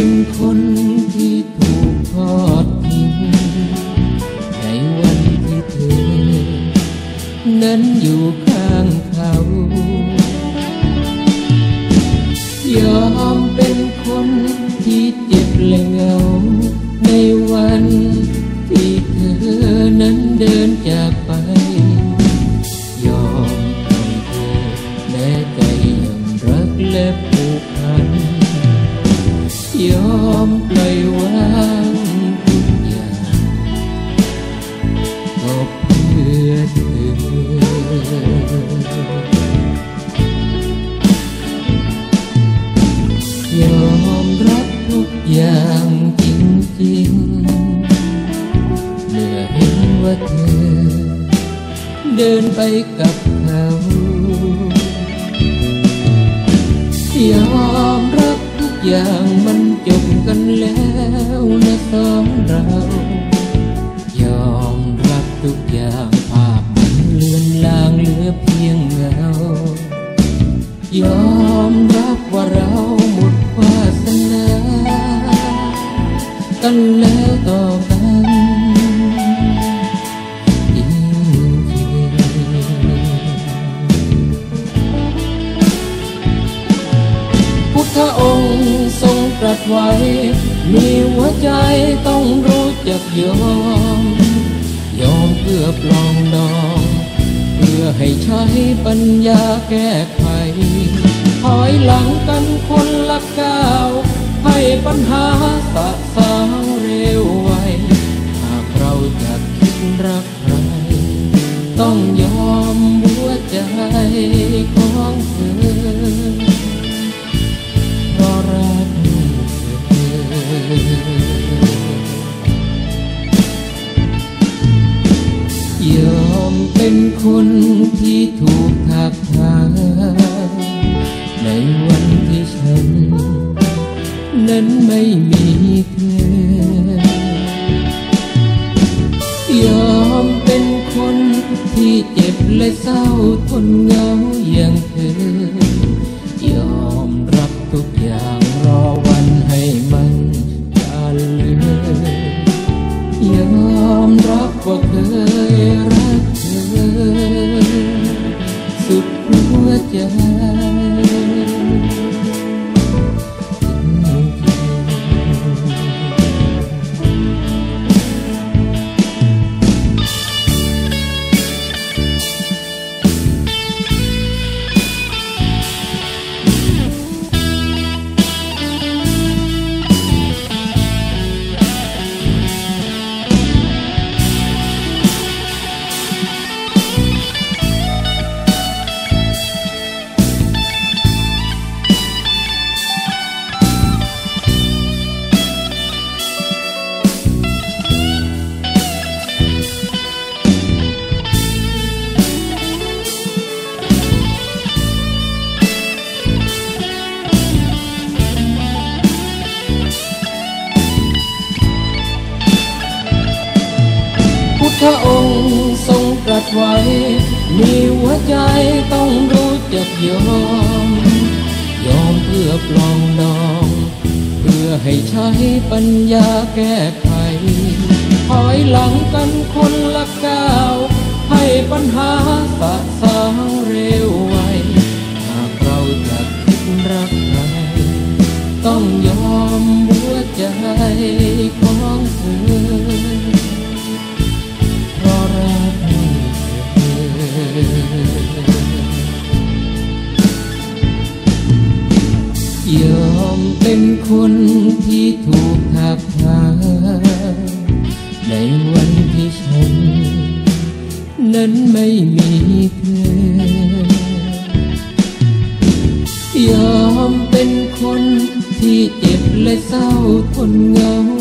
เป็นคนที่ถูกทอดทิ้งในวันที่เธอ นั้นอยู่ข้างเขา ยอมเป็นคนที่เจ็บและเหงา ในวันที่เธอนั้นเดินจากไป ยอมให้เธอแม้ใจยังรักและ ว่าเธอ เดินไปกับเขายอมรับทุกอย่างมันจบกันแล้วนะสองเรา ยอมรับทุกอย่างภาพมันเลือนลางเหลือเพียงเงายอมรับว่าเราหมดวาสนากันแล้วต่อ พระองค์ทรงตรัสไว้ มีหัวใจต้องรู้จักยอม ยอมเพื่อปลองดอง เพื่อให้ใช้ปัญญาแก้ไขถอยหลังกันคนละก้าว ให้ปัญหาสะ คนที่ถูกทักทายในวันที่ฉัน นั้นไม่มีเธอยอมเป็นคนที่เจ็บและเศร้าทนเหงาอย่างเธอยอมรับทุกอย่างรอวันให้มันกันเลยยอมรับว่าเคยรักเธอ หั พุทธองค์ทรงตรัสไว้ มีหัวใจต้องรู้จักยอม ยอมเพื่อปลองดอง เพื่อให้ใช้ปัญญาแก้ไขถอยหลังกันคนละก้าว ให้ปัญหาสะสางเร็วไว หากเราจะคิดรักใครต้อง คนที่ถูกทักทายในวันที่ฉัน นั้นไม่มีเธอยอมเป็นคนที่เจ็บและเศร้าทนเหงา